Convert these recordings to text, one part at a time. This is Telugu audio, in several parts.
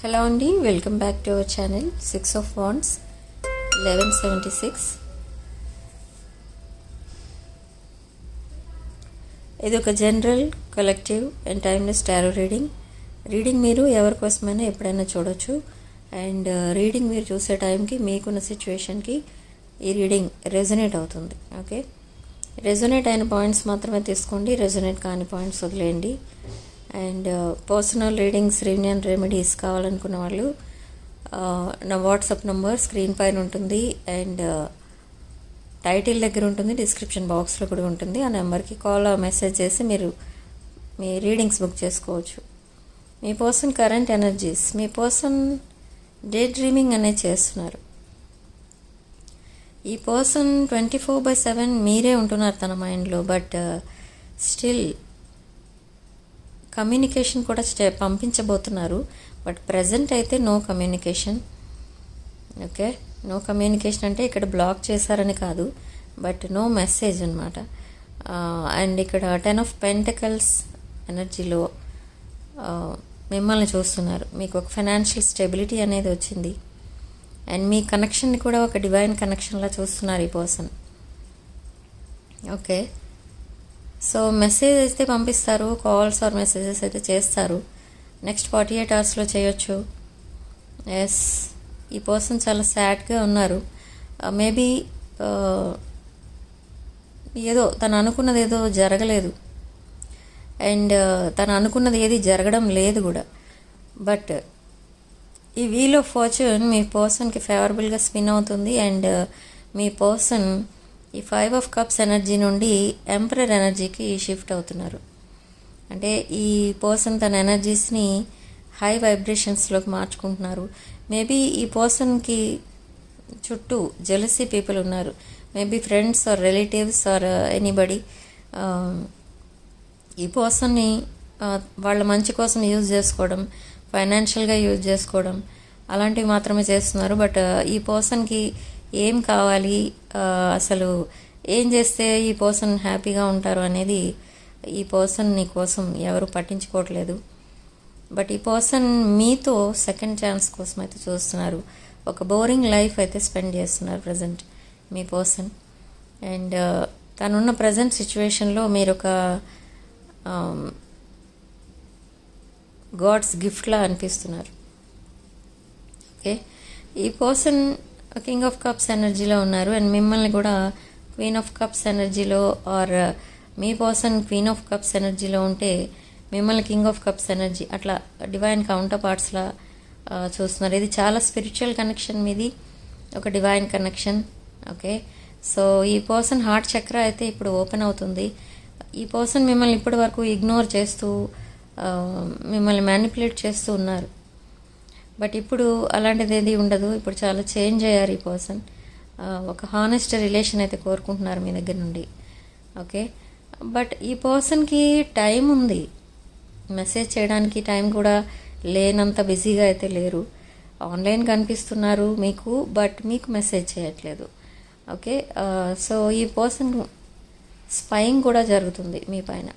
హలో అండి welcome back to our channel six of wands eleven seventy six. ఇది ఒక general collective and timeless tarot reading. Reading మీరు ఎవరి కోసమైనా ఎప్పుడైనా చూడొచ్చు. అండ్ uh, రీడింగ్ మీరు చూసే టైంకి మీకున్న సిచ్యువేషన్కి ఈ రీడింగ్ రెజొనేట్ అవుతుంది ఓకే? రెజొనేట్ అయిన పాయింట్స్ మాత్రమే తీసుకోండి రెజొనేట్ కాని పాయింట్స్ వదిలేయండి. And personal readings reunion remedies కావాలనుకున్న వాళ్ళు uh, నా వాట్సాప్ నంబర్ స్క్రీన్ పైన ఉంటుంది. అండ్ uh, టైటిల్ దగ్గర ఉంటుంది డిస్క్రిప్షన్ బాక్స్లో కూడా ఉంటుంది. ఆ నెంబర్కి కాల్ మెసేజ్ చేసి మీరు మీ రీడింగ్స్ బుక్ చేసుకోవచ్చు. మీ పర్సన్ కరెంట్ ఎనర్జీస్ మీ పర్సన్ డే డ్రీమింగ్ అనేది చేస్తున్నారు. ఈ person twenty four by seven మీరే ఉంటున్నారు తన మైండ్లో బట్ స్టిల్ కమ్యూనికేషన్ కూడా స్టే- పంపించబోతున్నారు. బట్ ప్రజెంట్ అయితే no communication. Okay? No communication అంటే ఇక్కడ బ్లాక్ చేశారని కాదు. బట్ నో మెసేజ్ అనమాట అండ్ ఇక్కడ టెన్ ఆఫ్ పెంటకల్స్ ఎనర్జీలో మిమ్మల్ని చూస్తున్నారు. మీకు ఒక ఫైనాన్షియల్ స్టెబిలిటీ అనేది వచ్చింది. అండ్ మీ కనెక్షన్ని కూడా ఒక డివైన్ కనెక్షన్లా చూస్తున్నారు ఈ పర్సన్. ఓకే? సో మెసేజ్ అయితే పంపిస్తారు కాల్స్ ఆర్ మెసేజెస్ అయితే చేస్తారు. నెక్స్ట్ ఫార్టీ ఎయిట్ అవర్స్లో చేయొచ్చు. ఎస్ ఈ పర్సన్ చాలా సాడ్గా ఉన్నారు. Uh, మేబీ uh, ఏదో తను అనుకున్నది ఏదో జరగలేదు. అండ్ uh, తను అనుకున్నది ఏది జరగడం లేదు కూడా. బట్ ఈ వీల్ ఆఫ్ ఫార్చ్యూన్ మీ పర్సన్కి ఫేవరబుల్గా స్పిన్ అవుతుంది. అండ్ మీ పర్సన్ ఈ ఫైవ్ ఆఫ్ కప్స్ ఎనర్జీ నుండి ఎంపరర్ ఎనర్జీకి షిఫ్ట్ అవుతున్నారు. అంటే ఈ పర్సన్ తన ఎనర్జీస్ని హై వైబ్రేషన్స్లోకి మార్చుకుంటున్నారు. మేబీ ఈ పర్సన్కి చుట్టూ జెలసీ పీపుల్ ఉన్నారు. Maybe friends or relatives or anybody. ఈ పర్సన్ని వాళ్ళ మంచి కోసం యూజ్ చేసుకోవడం ఫైనాన్షియల్గా యూజ్ చేసుకోవడం అలాంటివి మాత్రమే చేస్తున్నారు. బట్ ఈ పర్సన్కి ఏం కావాలి? అసలు ఏం చేస్తే ఈ పర్సన్ హ్యాపీగా ఉంటారు అనేది ఈ పర్సన్ నీ కోసం ఎవరు పట్టించుకోవట్లేదు. బట్ ఈ పర్సన్ మీతో సెకండ్ ఛాన్స్ కోసం అయితే చూస్తున్నారు. ఒక బోరింగ్ లైఫ్ అయితే స్పెండ్ చేస్తున్నారు ప్రజెంట్ మీ పర్సన్. అండ్ తనున్న ప్రజెంట్ సిచ్యువేషన్లో మీరు ఒక గాడ్స్ గిఫ్ట్లా అనిపిస్తున్నారు. ఓకే? ఈ పర్సన్ కింగ్ ఆఫ్ కప్స్ ఎనర్జీలో ఉన్నారు అండ్ మిమ్మల్ని కూడా క్వీన్ ఆఫ్ కప్స్ ఎనర్జీలో ఆర్ మీ పర్సన్ క్వీన్ ఆఫ్ కప్స్ ఎనర్జీలో ఉంటే మిమ్మల్ని కింగ్ ఆఫ్ కప్స్ ఎనర్జీ అట్లా డివైన్ కౌంటర్ పార్ట్స్లా చూస్తున్నారు. ఇది చాలా స్పిరిచువల్ కనెక్షన్ మీది. ఒక డివైన్ కనెక్షన్ ఓకే సో ఈ పర్సన్ హార్ట్ చక్ర అయితే ఇప్పుడు ఓపెన్ అవుతుంది. ఈ పర్సన్ మిమ్మల్ని ఇప్పటి వరకు ఇగ్నోర్ చేస్తూ మిమ్మల్ని మ్యానిపులేట్ చేస్తూ ఉన్నారు. బట్ ఇప్పుడు అలాంటిది ఏది ఉండదు. ఇప్పుడు చాలా చేంజ్ అయ్యారు ఈ పర్సన్ ఒక హానెస్ట్ రిలేషన్ అయితే కోరుకుంటున్నారు మీ దగ్గర నుండి. ఓకే బట్ ఈ పర్సన్కి టైం ఉంది. మెసేజ్ చేయడానికి టైం కూడా లేనంత బిజీగా అయితే లేరు. ఆన్లైన్ కనిపిస్తున్నారు మీకు బట్ మీకు మెసేజ్ చేయట్లేదు. ఓకే సో ఈ పర్సన్ స్పైయింగ్ కూడా జరుగుతుంది మీ పైన.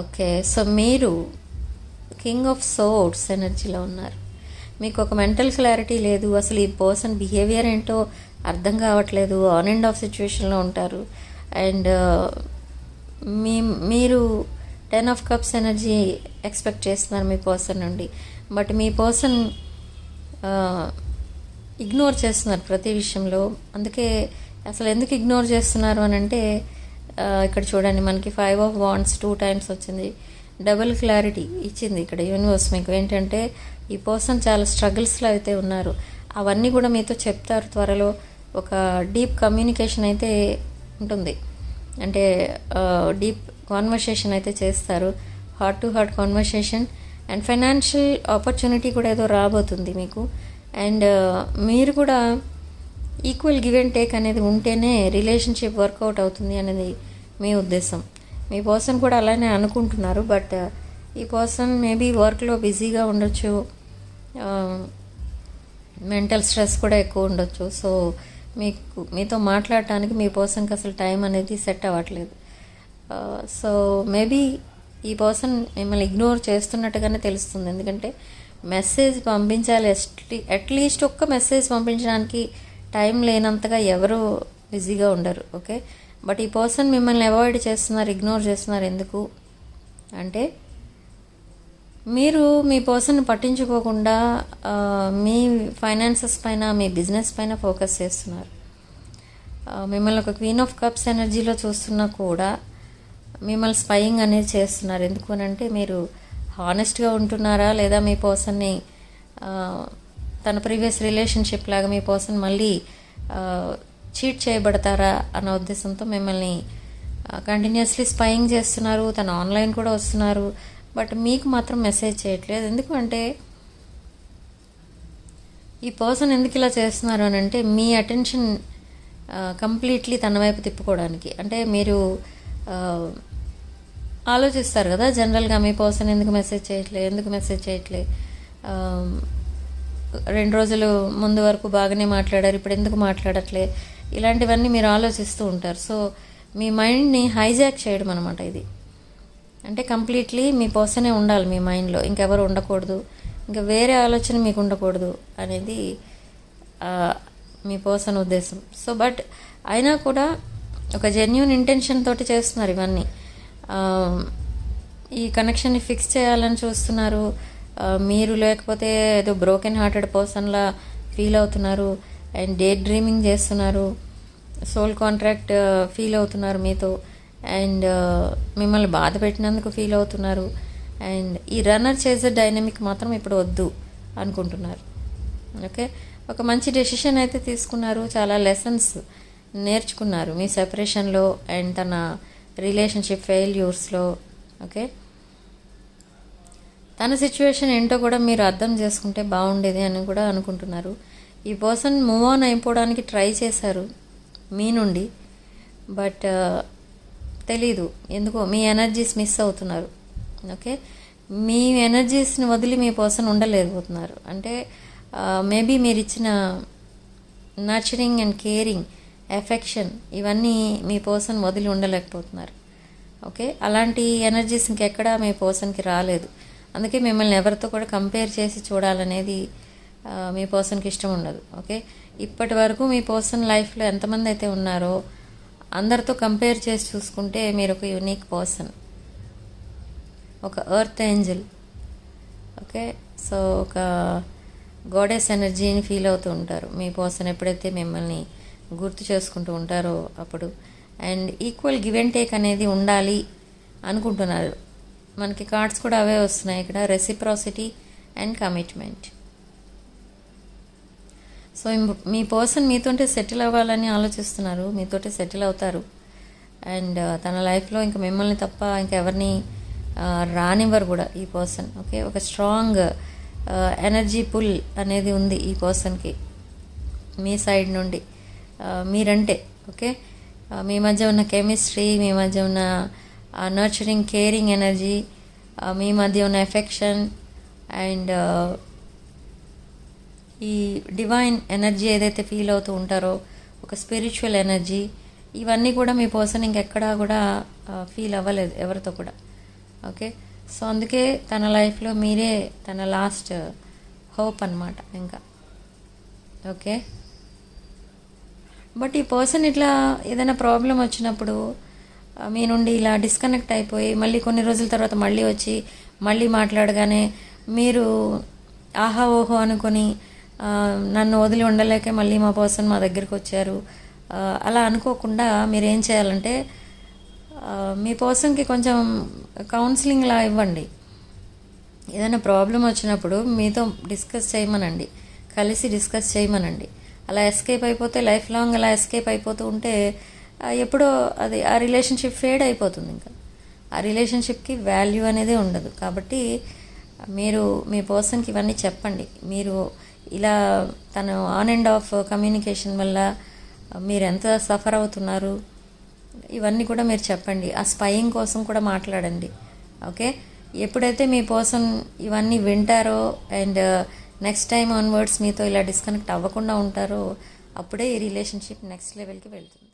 ఓకే సో మీరు కింగ్ ఆఫ్ సోర్ట్స్ ఎనర్జీలో ఉన్నారు. మీకు ఒక మెంటల్ క్లారిటీ లేదు అసలు ఈ పర్సన్ బిహేవియర్ ఏంటో అర్థం కావట్లేదు ఆన్ అండ్ ఆఫ్ సిచ్యువేషన్లో ఉంటారు. అండ్ uh, మీ మీరు ten of cups energy expect చేస్తున్నారు మీ పర్సన్ నుండి. బట్ మీ పర్సన్ ఇగ్నోర్ uh, చేస్తున్నారు ప్రతి విషయంలో. అందుకే అసలు ఎందుకు ఇగ్నోర్ చేస్తున్నారు అని అంటే ఇక్కడ చూడండి మనకి five of wands two times వచ్చింది. డబుల్ క్లారిటీ ఇచ్చింది ఇక్కడ యూనివర్స్ మీకు. ఏంటంటే ఈ పర్సన్ చాలా స్ట్రగుల్స్లో అయితే ఉన్నారు. అవన్నీ కూడా మీతో చెప్తారు త్వరలో. ఒక డీప్ కమ్యూనికేషన్ అయితే ఉంటుంది. అంటే డీప్ కాన్వర్సేషన్ అయితే చేస్తారు. Heart to heart conversation and financial opportunity కూడా ఏదో రాబోతుంది మీకు. అండ్ మీరు కూడా ఈక్వల్ గివ్ అండ్ టేక్ అనేది ఉంటేనే రిలేషన్షిప్ వర్కౌట్ అవుతుంది అనేది మీ ఉద్దేశం. మీ పర్సన్ కూడా అలానే అనుకుంటున్నారు బట్ uh, ఈ పర్సన్ మేబీ వర్క్లో బిజీగా ఉండొచ్చు um, మెంటల్ స్ట్రెస్ కూడా ఎక్కువ ఉండొచ్చు. సో మీకు మీతో మాట్లాడటానికి మీ పర్సన్కి అసలు టైం అనేది సెట్ అవ్వట్లేదు. Uh, సో మేబీ ఈ పర్సన్ మిమ్మల్ని ఇగ్నోర్ చేస్తున్నట్టుగానే తెలుస్తుంది. ఎందుకంటే మెసేజ్ పంపించాలి అట్లీస్ట్ ఒక్క మెసేజ్ పంపించడానికి టైం లేనంతగా ఎవరు బిజీగా ఉండరు ఓకే? బట్ ఈ పర్సన్ మిమ్మల్ని అవాయిడ్ చేస్తున్నారు ఇగ్నోర్ చేస్తున్నారు ఎందుకు? అంటే మీరు మీ పర్సన్ పట్టించుకోకుండా మీ ఫైనాన్సెస్ పైన మీ బిజినెస్ పైన ఫోకస్ చేస్తున్నారు. మిమ్మల్ని ఒక క్వీన్ ఆఫ్ కప్స్ ఎనర్జీలో చూస్తున్నా కూడా మిమ్మల్ని స్పయింగ్ అనేది చేస్తున్నారు. ఎందుకు అని అంటే మీరు హానెస్ట్గా ఉంటున్నారా లేదా మీ పర్సన్ని తన ప్రీవియస్ రిలేషన్షిప్ లాగా మీ పర్సన్ మళ్ళీ చీట్ చేయబడతారా అన్న ఉద్దేశంతో మిమ్మల్ని కంటిన్యూస్లీ స్పయింగ్ చేస్తున్నారు. తను ఆన్లైన్ కూడా వస్తున్నారు. బట్ మీకు మాత్రం మెసేజ్ చేయట్లేదు. ఎందుకంటే ఈ పర్సన్ ఎందుకు ఇలా చేస్తున్నారు అని అంటే మీ అటెన్షన్ కంప్లీట్లీ తన వైపు తిప్పుకోవడానికి. అంటే మీరు ఆలోచిస్తారు కదా జనరల్గా మీ పర్సన్ ఎందుకు మెసేజ్ చేయట్లే ఎందుకు మెసేజ్ చేయట్లే. రెండు రోజులు ముందు వరకు బాగానే మాట్లాడారు ఇప్పుడు ఎందుకు మాట్లాడట్లే? ఇలాంటివన్నీ మీరు ఆలోచిస్తూ ఉంటారు. సో మీ మైండ్ని హైజాక్ చేయడం అనమాట ఇది. అంటే కంప్లీట్లీ మీ పర్సనే ఉండాలి మీ మైండ్లో. ఇంకెవరు ఉండకూడదు. ఇంకా వేరే ఆలోచన మీకు ఉండకూడదు అనేది మీ పర్సన్ ఉద్దేశం. సో బట్ అయినా కూడా ఒక జెన్యున్ ఇంటెన్షన్ తోటి చేస్తున్నారు ఇవన్నీ. ఈ కనెక్షన్ని ఫిక్స్ చేయాలని చూస్తున్నారు. మీరు లేకపోతే ఏదో బ్రోకెన్ హార్టెడ్ పర్సన్లా ఫీల్ అవుతున్నారు అండ్ డే డ్రీమింగ్ చేస్తున్నారు సోల్ కాంట్రాక్ట్ ఫీల్ అవుతున్నారు మీతో. అండ్ మిమ్మల్ని బాధ పెట్టినందుకు ఫీల్ అవుతున్నారు. అండ్ ఈ రన్నర్ చేసే డైనమిక్ మాత్రం ఇప్పుడు వద్దు అనుకుంటున్నారు. ఓకే ఒక మంచి డెసిషన్ అయితే తీసుకున్నారు చాలా లెసన్స్ నేర్చుకున్నారు మీ సెపరేషన్లో అండ్ తన రిలేషన్షిప్ ఫెయిల్యూర్స్లో ఓకే తన సిచ్యువేషన్ ఏంటో కూడా మీరు అర్థం చేసుకుంటే బాగుండేది అని కూడా అనుకుంటున్నారు. ఈ పర్సన్ మూవ్ ఆన్ అయిపోవడానికి ట్రై చేశారు మీ నుండి బట్ uh, తెలీదు. ఎందుకో? మీ ఎనర్జీస్ మిస్ అవుతున్నారు. ఓకే మీ ఎనర్జీస్ని వదిలి మీ పర్సన్ ఉండలేకపోతున్నారు. అంటే uh, మేబీ మీరు ఇచ్చిన నర్చరింగ్ అండ్ కేరింగ్ ఎఫెక్షన్ ఇవన్నీ మీ పర్సన్ వదిలి ఉండలేకపోతున్నారు. ఓకే అలాంటి ఎనర్జీస్ ఇంకెక్కడా మీ పర్సన్కి రాలేదు. అందుకే మిమ్మల్ని ఎవరితో కూడా కంపేర్ చేసి చూడాలనేది మీ పర్సన్కి ఇష్టం ఉండదు ఓకే ఇప్పటి వరకు మీ పర్సన్ లైఫ్లో ఎంతమంది అయితే ఉన్నారో అందరితో కంపేర్ చేసి చూసుకుంటే మీరు ఒక యూనిక్ పర్సన్ ఒక ఎర్త్ ఏంజల్ ఓకే సో ఒక గోడెస్ ఎనర్జీని ఫీల్ అవుతూ ఉంటారు. మీ పర్సన్ ఎప్పుడైతే మిమ్మల్ని గుర్తు చేసుకుంటూ ఉంటారో అప్పుడు. And equal give and take అనేది ఉండాలి అనుకుంటున్నారు. మనకి కార్డ్స్ కూడా అవే వస్తున్నాయి. ఇక్కడ రెసిప్రాసిటీ అండ్ కమిట్మెంట్ సో మీ పర్సన్ మీతోటే సెటిల్ అవ్వాలని ఆలోచిస్తున్నారు. మీతోటే సెటిల్ అవుతారు. అండ్ uh, తన లైఫ్లో ఇంకా మిమ్మల్ని తప్ప ఇంకెవరిని uh, రానివ్వరు కూడా ఈ పర్సన్ ఓకే ఒక స్ట్రాంగ్ ఎనర్జీ పుల్ అనేది ఉంది ఈ పర్సన్కి మీ సైడ్ నుండి. Uh, మీరంటే. ఓకే మీ మధ్య ఉన్న కెమిస్ట్రీ మీ మధ్య ఉన్న నర్చరింగ్ కేరింగ్ ఎనర్జీ మీ మధ్య ఉన్న ఎఫెక్షన్ అండ్ ఈ డివైన్ ఎనర్జీ ఏదైతే ఫీల్ అవుతూ ఉంటారో ఒక స్పిరిచువల్ ఎనర్జీ ఇవన్నీ కూడా మీ పర్సన్ ఇంకెక్కడా కూడా ఫీల్ అవ్వలేదు ఎవరితో కూడా. ఓకే సో అందుకే తన లైఫ్లో మీరే తన లాస్ట్ హోప్ అనమాట ఇంకా. ఓకే బట్ ఈ పర్సన్ ఇట్లా ఏదైనా ప్రాబ్లం వచ్చినప్పుడు మీ నుండి ఇలా డిస్కనెక్ట్ అయిపోయి మళ్ళీ కొన్ని రోజుల తర్వాత మళ్ళీ వచ్చి మళ్ళీ మాట్లాడగానే మీరు ఆహా ఓహో అనుకొని నన్ను వదిలి ఉండలేకే మళ్ళీ మా పర్సన్ మా దగ్గరికి వచ్చారు. అలా అనుకోకుండా మీరు ఏం చేయాలంటే మీ పర్సన్కి కొంచెం కౌన్సిలింగ్లా ఇవ్వండి. ఏదైనా ప్రాబ్లం వచ్చినప్పుడు మీతో డిస్కస్ చేయమనండి. కలిసి డిస్కస్ చేయమనండి. అలా ఎస్కేప్ అయిపోతే లైఫ్ లాంగ్ అలా ఎస్కేప్ అయిపోతూ ఉంటే ఎప్పుడో అది ఆ రిలేషన్షిప్ ఫేడ్ అయిపోతుంది ఇంకా. ఆ రిలేషన్షిప్కి వాల్యూ అనేది ఉండదు. కాబట్టి మీరు మీ పర్సన్కి ఇవన్నీ చెప్పండి. మీరు ఇలా తను ఆన్ అండ్ ఆఫ్ కమ్యూనికేషన్ వల్ల మీరు ఎంత సఫర్ అవుతున్నారు ఇవన్నీ కూడా మీరు చెప్పండి. ఆ స్పయింగ్ కోసం కూడా మాట్లాడండి. ఓకే ఎప్పుడైతే మీ పర్సన్ ఇవన్నీ వింటారో అండ్ నెక్స్ట్ టైం ఆన్వర్డ్స్ మీతో ఇలా డిస్కనెక్ట్ అవ్వకుండా ఉంటారో అప్పుడే ఈ రిలేషన్షిప్ నెక్స్ట్ లెవెల్కి వెళ్తుంది.